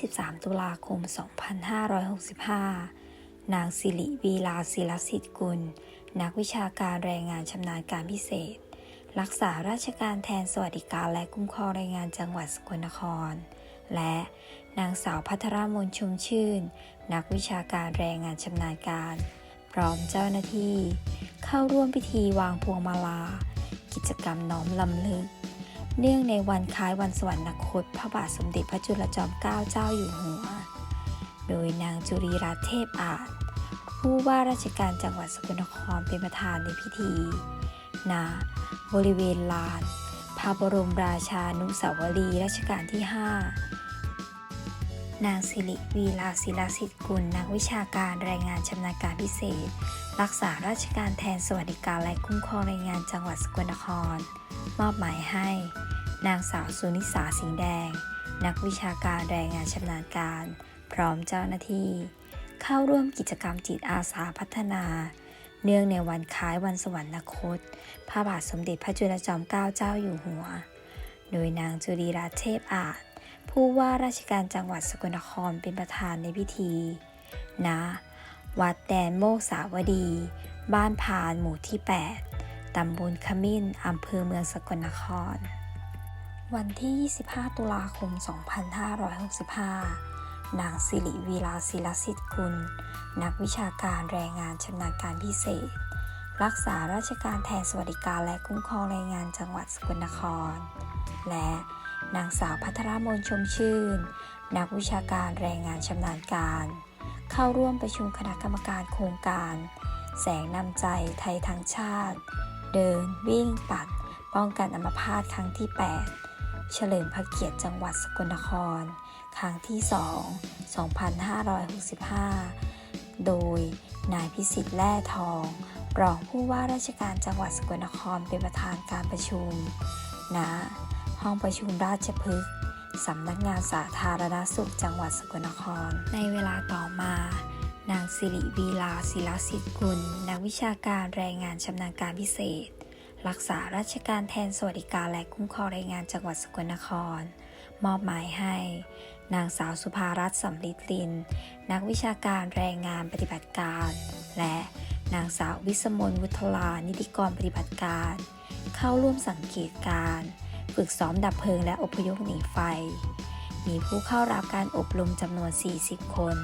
วันที่23 ตุลาคม 2565 นางสิริวีลาศิลสิทธิ์กุล นักวิชาการแรงงานชำนาญการพิเศษ รักษาราชการแทนสวัสดิการและคุ้มครองแรงงานจังหวัดสกลนคร และนางสาวพัทรมนชุมชื่น นักวิชาการแรงงานชำนาญการ พร้อมเจ้าหน้าที่ เข้าร่วมพิธีวางพวงมาลา กิจกรรมน้อมลำลึก เนื่องในวันคล้ายวันสวรรคต พระบาทสมเด็จพระจุลจอมเกล้าเจ้าอยู่หัว โดยนางจุรีรัตน์เทพอาจ ผู้ว่าราชการจังหวัดสกลนครเป็นประธานในพิธีณบริเวณลาน พระบรมราชานุสาวรีย์รัชกาลที่ 5 นางสิริวีลาศิลาสิทธิกุล นักวิชาการแรงงานชำนาญการพิเศษ รักษาราชการแทนสวัสดิการและคุ้มครองแรงงานจังหวัดสกลนคร มอบหมายให้ นางสาวสุนิสาสิงห์แดง นักวิชาการแรงงานชำนาญการ พร้อมเจ้าหน้าที่ เข้าร่วมกิจกรรมจิตอาสาพัฒนา เนื่องในวันคล้ายวันสวรรคต พระบาทสมเด็จพระจุลจอมเกล้าเจ้าอยู่หัว โดยนางจุรีรัตน์เทพอาจ ผู้ว่าราชการจังหวัดสกลนครเป็นประธานในพิธีณวัดแดนโมกสาวดี บ้านพานหมู่ที่ 8 ตำบลขมิ้น อำเภอเมืองสกลนคร วันที่ 25 ตุลาคม 2565 นางสิริวีลาศิลสิทธิ์กุล นักวิชาการแรงงานชำนาญการพิเศษ รักษาราชการแทนสวัสดิการและคุ้มครองแรงงานจังหวัดสกลนคร และ นางสาวพัทรมนชมชื่น นักวิชาการแรงงานชำนาญการ เข้าร่วมประชุมคณะกรรมการโครงการ แสงนำใจไทยทั้งชาติ เดินวิ่งปัด ป้องกันอัมพาตครั้งที่ 8 เฉลิมพระเกียรติจังหวัดสกลนคร ครั้งที่ 2 2565 โดยนายพิสิทธิ์แร่ทองรองผู้ว่าราชการจังหวัดสกลนครเป็นประธานการประชุมณ ห้องประชุมราชพฤกษ์สำนักงานสาธารณสุขจังหวัดสกลนคร ในเวลาต่อมา นางสิริวีลาศิลสิทธิ์กุล นักวิชาการแรงงานชำนาญการพิเศษ รักษาราชการแทนสวัสดิการและคุ้มครองแรงงานจังหวัดสกลนคร มอบหมายให้ นางสาวสุภารัตน์สำลิดลิน นักวิชาการแรงงานปฏิบัติการ และนางสาววิสมนวุฒลานิติกรปฏิบัติการ เข้าร่วมสังเกตการณ์ ฝึกซ้อมดับเพลิงและอพยพหนีไฟ มีผู้เข้ารับการอบรมจำนวน 40 คน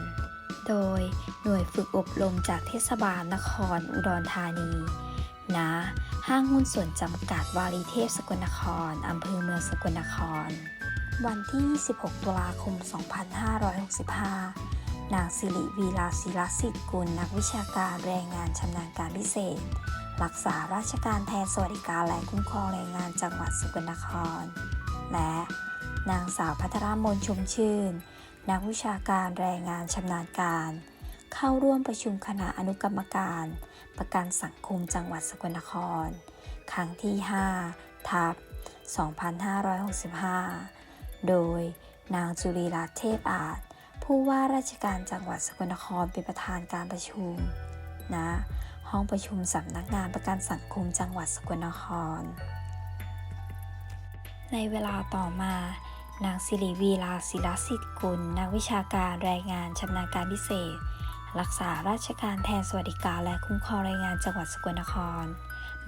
โดยหน่วยฝึกอบรมจากเทศบาลนครอุดรธานีณห้างหุ้นส่วนจำกัดวารีเทพสกลนครอำเภอเมืองสกลนคร วันที่ 26 ตุลาคม 2565 นางสิริวีลาศิลสิทธิ์กุลนักวิชาการแรงงานชำนาญการพิเศษ รักษาราชการแทนสวัสดิการและคุ้มครองแรงงานจังหวัดสกลนคร และนางสาวพัทรมนชมชื่น นักวิชาการแรงงานชำนาญการ เข้าร่วมประชุมคณะอนุกรรมการ ประกันสังคมจังหวัดสกลนคร ครั้งที่ 5 ทับ 2565 โดยนางจุลีรัตน์เทพอาจ ผู้ว่าราชการจังหวัดสกลนครเป็นประธานการประชุมณ ห้องประชุมสำนักงานประกันสังคมจังหวัดสกลนคร ในเวลาต่อมานางสิริวีลาศิลสิทธิ์กุล นักวิชาการแรงงานชำนาญการพิเศษ รักษาราชการแทนสวัสดิการและคุ้มครองแรงงานจังหวัดสกลนคร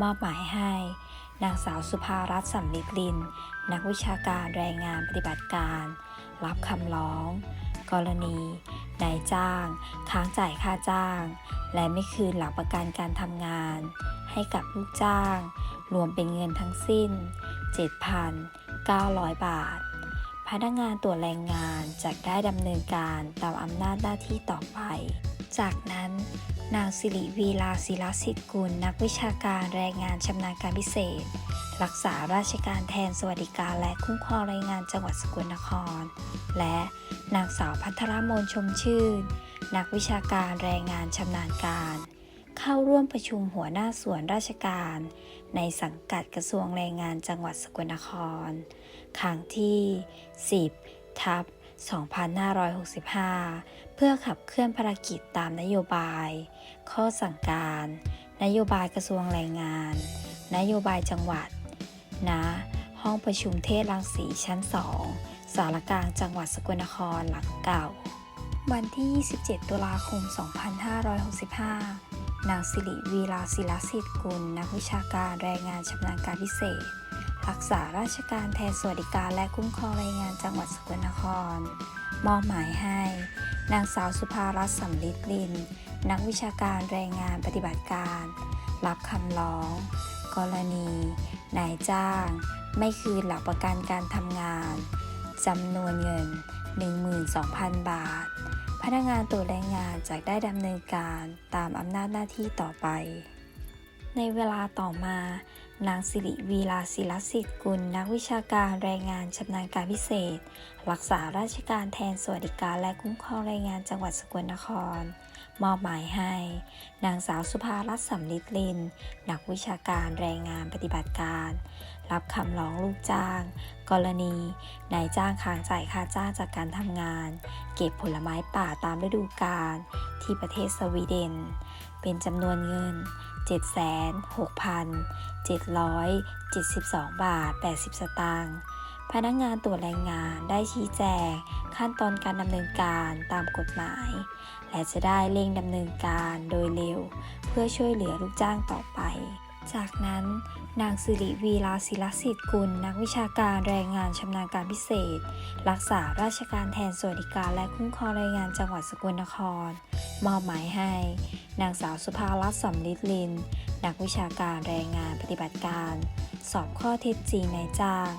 มอบหมายให้ นางสาวสุภารัตน์สำลิดลิน นักวิชาการแรงงานปฏิบัติการ รับคำร้อง กรณีนายจ้าง ค้างจ่ายค่าจ้าง และไม่คืนหลักประกันการทำงาน ให้กับลูกจ้าง รวมเป็นเงินทั้งสิ้น 7,900 บาท พนักงานตรวจแรงงานจะได้ดำเนินการตามอำนาจหน้าที่ต่อไป จากนั้นนางสิริวีลาศิลสิทธิ์กุลนักวิชาการแรงงานชำนาญการพิเศษ รักษาราชการแทนสวัสดิการและคุ้มครองแรงงานจังหวัดสกลนคร และนางสาวพัทรมนชมชื่น นักวิชาการแรงงานชำนาญการ เข้าร่วมประชุมหัวหน้าส่วนราชการ ในสังกัดกระทรวงแรงงานจังหวัดสกลนคร ครั้งที่ 10 ทับ 2565 เพื่อขับเคลื่อนภารกิจตามนโยบาย ข้อสั่งการ นโยบายกระทรวงแรงงาน นโยบายจังหวัด ณหอห้องประชุมเทศรังสีชั้น 2 สารกลางจังหวัดสกลนครหลังเก่า วันที่ 27 ตุลาคม 2565 นางสิริวีลาศิลสิทธิ์กุล นักวิชาการแรงงานชำนาญการพิเศษ รักษาราชการแทนสวัสดิการและคุ้มครองแรงงานจังหวัดสกลนคร มอบหมายให้ นางสาวสุภารัตน์สำลิดลิน นักวิชาการแรงงานปฏิบัติการ รับคำร้อง กรณี นายจ้าง ไม่คืนหลักประกันการทำงานจำนวนเงิน 12,000 บาท พนักงานตรวจแรงงานจะได้ดำเนินการตามอำนาจหน้าที่ต่อไป ในเวลาต่อมา นางสิริวีลาศิลสิทธิ์กุล นักวิชาการแรงงานชำนาญการพิเศษ รักษาราชการแทนสวัสดิการและคุ้มครองแรงงานจังหวัดสกลนคร มอบหมายให้ นางสาวสุภารัตน์สำลิดลิน นักวิชาการแรงงานปฏิบัติการ รับคำร้องลูกจ้าง กรณีนายจ้างค้างจ่ายค่าจ้างจากการทำงาน เก็บผลไม้ป่าตามฤดูกาลที่ประเทศสวีเดน เป็นจำนวนเงิน 76,772 บาท 80 สตางค์ พนักงานตรวจแรงงานได้ชี้แจง ขั้นตอนการดำเนินการตามกฎหมาย และจะได้เร่งดำเนินการโดยเร็ว เพื่อช่วยเหลือลูกจ้างต่อไป จากนั้น นางสิริวีลาศิลสิทธิ์กุล นักวิชาการแรงงานชำนาญการพิเศษ รักษาราชการแทนสวัสดิการและคุ้มครองแรงงานจังหวัดสกลนคร มอบหมายให้ นางสาวสุภารัตน์สำลิดลิน นักวิชาการแรงงานปฏิบัติการ สอบข้อเท็จจริงนายจ้าง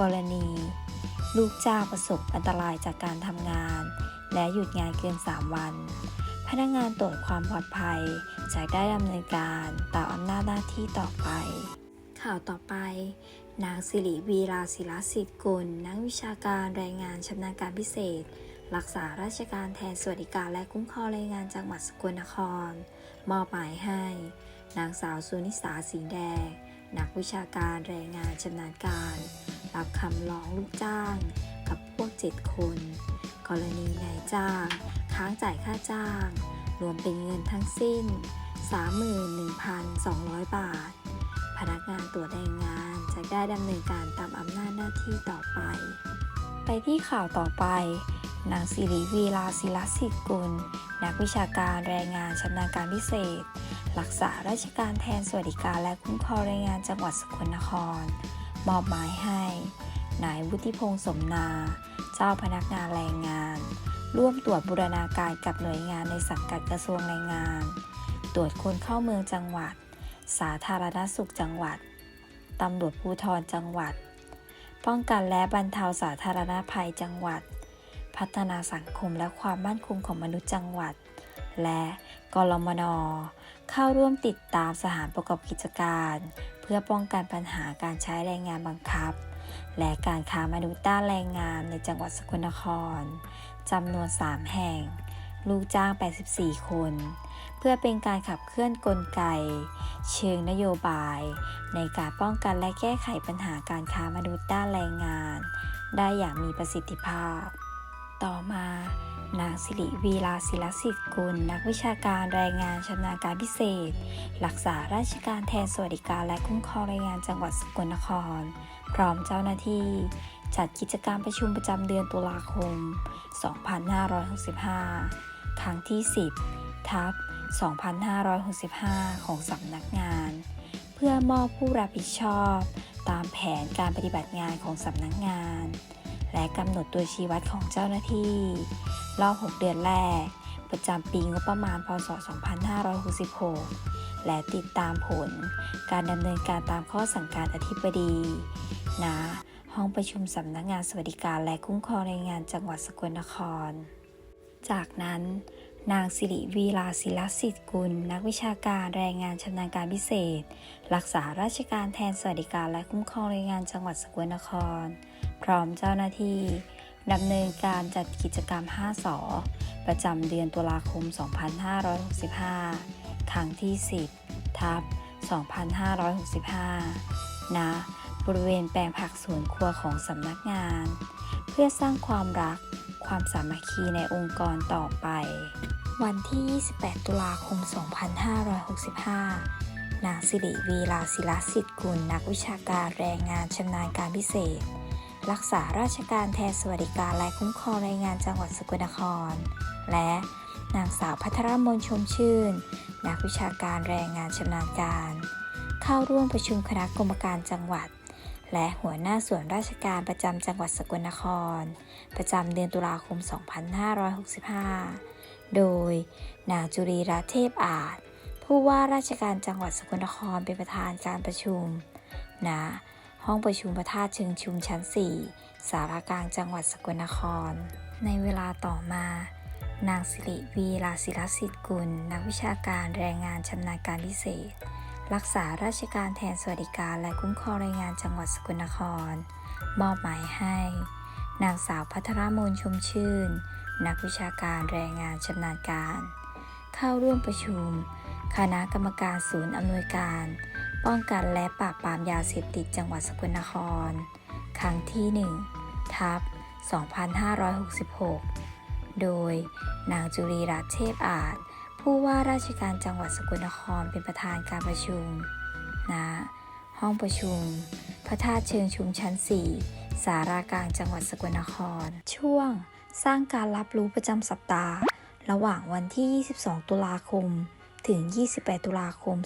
กรณี ลูกจ้างประสบอันตรายจากการทำงาน และหยุดงานเกิน 3 วัน พนักงานตรวจความปลอดภัยจะได้ดำเนินการตามอำนาจหน้าที่ต่อไป ข่าวต่อไป นางสิริวีราศิลสิทธิ์กุลนักวิชาการแรงงานชำนาญการพิเศษ รักษาราชการแทนสวัสดิการและคุ้มครองแรงงานจังหวัดสกลนคร มอบหมายให้ นางสาวสุนิสาสีแดงนักวิชาการแรงงานชำนาญการ รับคำร้องลูกจ้างกับพวก 7 คน กรณีนายจ้าง ค้างจ่ายค่าจ้าง รวมเป็นเงินทั้งสิ้น 31,200 บาท พนักงานตรวจแรงงานจะได้ดำเนินการตามอำนาจหน้าที่ต่อไป ไปที่ข่าวต่อไปนางสิริวีลาศิลสิกุล นักวิชาการแรงงานชำนาญการพิเศษ รักษาราชการแทนสวัสดิการและคุ้มครองแรงงานจังหวัดสกลนคร มอบหมายให้นายวุฒิพงษ์สมนา เจ้าพนักงานแรงงาน ร่วมตรวจบูรณาการกับหน่วยงานในสังกัดกระทรวงแรงงาน ตรวจคนเข้าเมืองจังหวัด สาธารณสุขจังหวัดตำรวจภูธรจังหวัด ป้องกันและบรรเทาสาธารณภัยจังหวัด พัฒนาสังคมและความมั่นคงของมนุษย์จังหวัด และกรมนเข้าร่วมติดตามสถานประกอบกิจการ เพื่อป้องกันปัญหาการใช้แรงงานบังคับ และการค้ามนุษย์ด้านแรงงานในจังหวัดสกลนครจำนวน 3 แห่ง ลูกจ้าง 84 คน เพื่อเป็นการขับเคลื่อนกลไก เชิงนโยบาย ในการป้องกันและแก้ไขปัญหาการค้ามนุษย์ด้านแรงงาน ได้อย่างมีประสิทธิภาพ ต่อมานางสิริวีลาศิลสิทธิ์กุล นักวิชาการแรงงานชำนาญการพิเศษรักษาราชการแทนสวัสดิการและคุ้มครองแรงงานจังหวัดสกลนคร พร้อมเจ้าหน้าที่ จัดกิจกรรมประชุมประจำเดือนตุลาคม 2565 ครั้งที่ 10 ทับ 2565 ของสำนักงาน เพื่อมอบผู้รับผิดชอบ ตามแผนการปฏิบัติงานของสำนักงาน และกำหนดตัวชี้วัดของเจ้าหน้าที่ รอบ 6 เดือนแรก ประจำปีงบประมาณ พศ 2566 และติดตามผล การดำเนินการตามข้อสั่งการอธิบดีณห้องประชุมสำนักงานสวัสดิการและคุ้มครองแรงงานจังหวัดสกลนคร จากนั้น นางสิริวีลาศิลสิทธิ์กุล นักวิชาการแรงงานชำนาญการพิเศษ รักษาราชการแทนสวัสดิการและคุ้มครองแรงงานจังหวัดสกลนคร พร้อมเจ้าหน้าที่ดำเนินการจัดกิจกรรม 5สอประจำเดือนตุลาคม 2565 ครั้งที่ 10 ทับ 2565 ณ บริเวณแปลงผักสวนครัวของสำนักงาน เพื่อสร้างความรักความสามัคคีในองค์กรต่อไป วันที่ 28 ตุลาคม 2565 นางสิริวีลาศิลาสิทธิ์กุล นักวิชาการแรงงานชำนาญการพิเศษ รักษาราชการแทนสวัสดิการและคุ้มครองแรงงานจังหวัดสกลนคร และนางสาวพัทรมนชมชื่น นักวิชาการแรงงานชำนาญการ เข้าร่วมประชุมคณะกรรมการจังหวัด และหัวหน้าส่วนราชการประจำจังหวัดสกลนคร ประจำเดือนตุลาคม 2565 โดยนางจุรีรัตเทพอาจ ผู้ว่าราชการจังหวัดสกลนครเป็นประธานการประชุมณ ห้องประชุมพระธาตุเชิงชุมชั้น 4 สารากลางจังหวัดสกลนคร ในเวลาต่อมา นางสิริวีลาศิลสิทธิ์กุล นักวิชาการแรงงานชำนาญการพิเศษ รักษาราชการแทนสวัสดิการและคุ้มครองแรงงานจังหวัดสกลนคร มอบหมายให้ นางสาวพัทรมนชมชื่น นักวิชาการแรงงานชำนาญการ เข้าร่วมประชุม คณะกรรมการศูนย์อำนวยการ ป้องกันและปราบปรามยาเสพติดจังหวัดสกลนคร ครั้งที่ 1 ทับ 2566 โดยนางจุรีรัตน์เทพอาจ ผู้ว่าราชการจังหวัดสกลนครเป็นประธานการประชุมณห้องประชุม พระธาตุเชิงชุมชั้น 4 สารากลางจังหวัดสกลนคร ช่วงสร้างการรับรู้ประจำสัปดาห์ ระหว่างวันที่ 22 ตุลาคม ถึง 28 ตุลาคม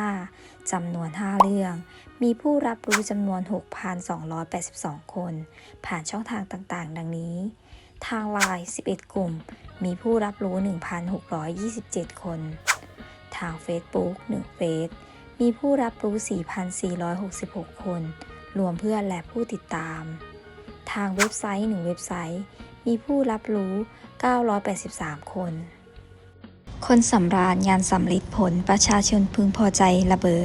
2565 จำนวน 5 เรื่อง มีผู้รับรู้จำนวน 6,282 คน ผ่านช่องทางต่างๆ ดังนี้ ทางไลน์ 11 กลุ่ม มีผู้รับรู้ 1,627 คน ทาง Facebook 1เฟซมีผู้รับรู้ 4,466 คน รวมเพื่อนและผู้ติดตาม ทางเว็บไซต์ 1 เว็บไซต์ มีผู้รับรู้ 983 คน คนสำราญงานสำลิดผลประชาชนพึงพอใจระเบอ